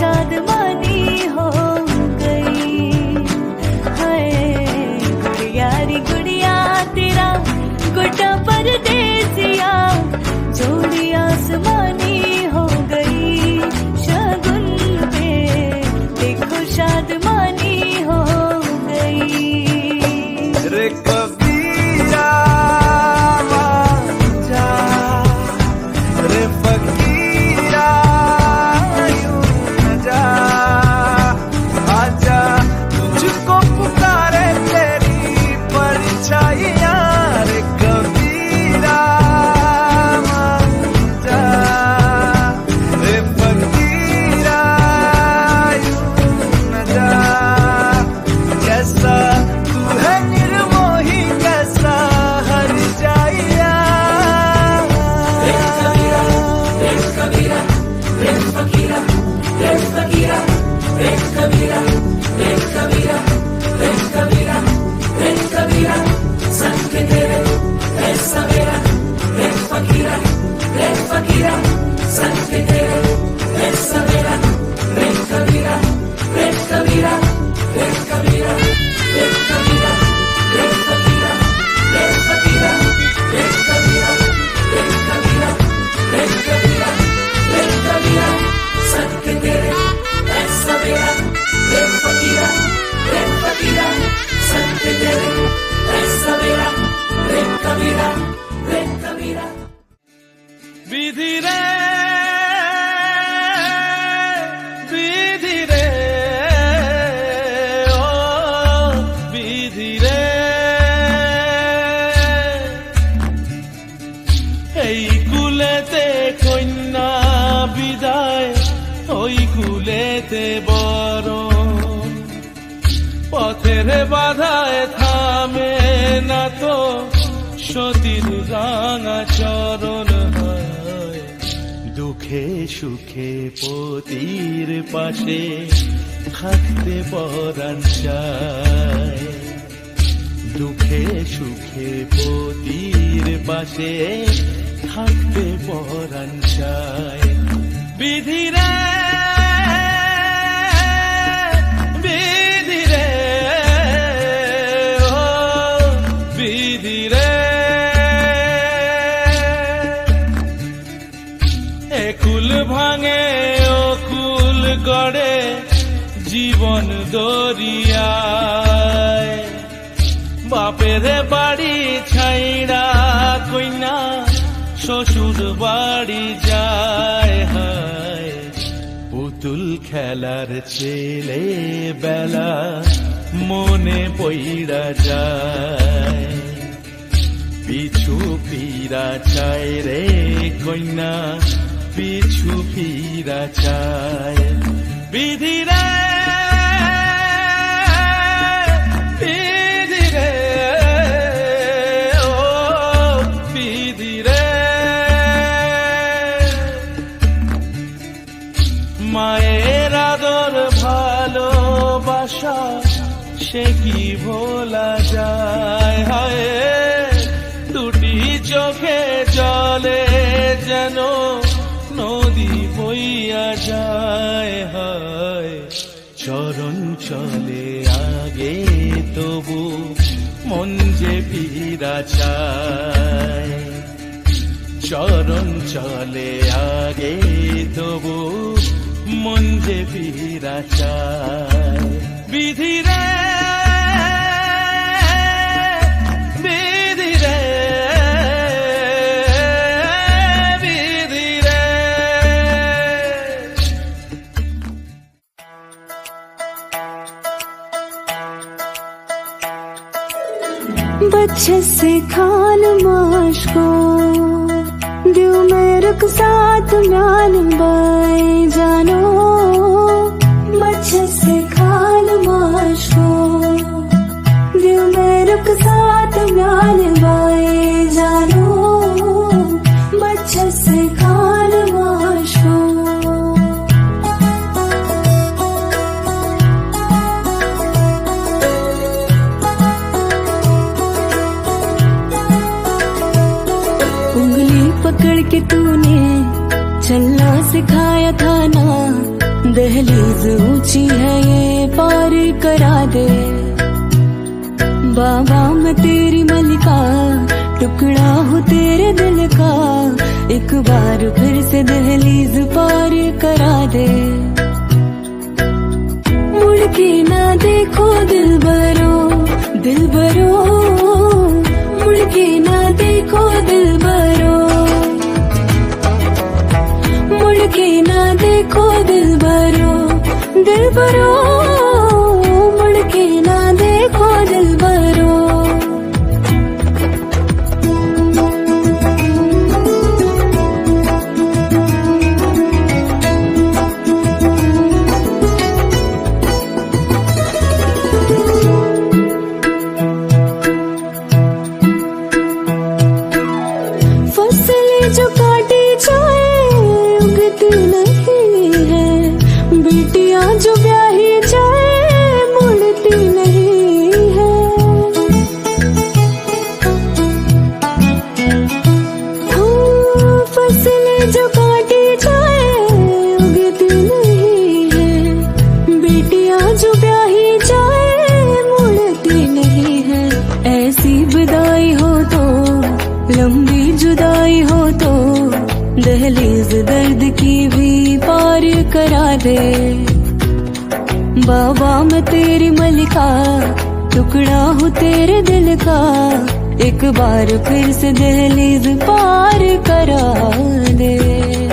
şadıma বিধি রে বিধি রে, ও বিধি রে। এই কন্যা বিদায়, ওই বাধায় থামে না তো, সতীর রাঙা চরণ। দুঃখে সুখে পতির পাশে থাকতে পরাণ চায় দুঃখে সুখে পতির পাশে থাকতে পরাণ চায় বিধিরে একুল ভাঙে ও কুল গড়ে জীবন দরিয়ায়। বাপের বাড়ি ছাইড়া কইনা, শ্বশুর বাড়ি যায় হায়। পুতুল খেলার ছেলে বেলা মনে পইড়া যায়। পিছু ফিরা চায় রে কন্যা পিছু ফিরা চায়। বিধিরে বিধিরে ও মায়ের ভালোবাসা সে কি ভোলা যায়? যায় হয়। চরণ চলে আগে, তবু মন যে ফিরা চায়। চরণ চলে আগে, তবু মন যে ফিরা চায়। বিধিরা बच्चे से खाल माश को दिल में रुक साथ चलना सिखाया था ना। दहलीज ऊँची है ये, पार करा दे। बाबा, मैं तेरी मलिका, टुकड़ा हो तेरे दिल का। एक बार फिर से दहलीज पार करा दे। मुड़ के ना देखो दिल बरो दिल बरो देखो दिल बरो दिल ना फ़सलें जो काटी जाए उगती नहीं की भी पार करा दे। बाबा, मैं तेरी मलिका, टुकड़ा हूँ तेरे दिल का। एक बार फिर से दहलीज पार करा दे।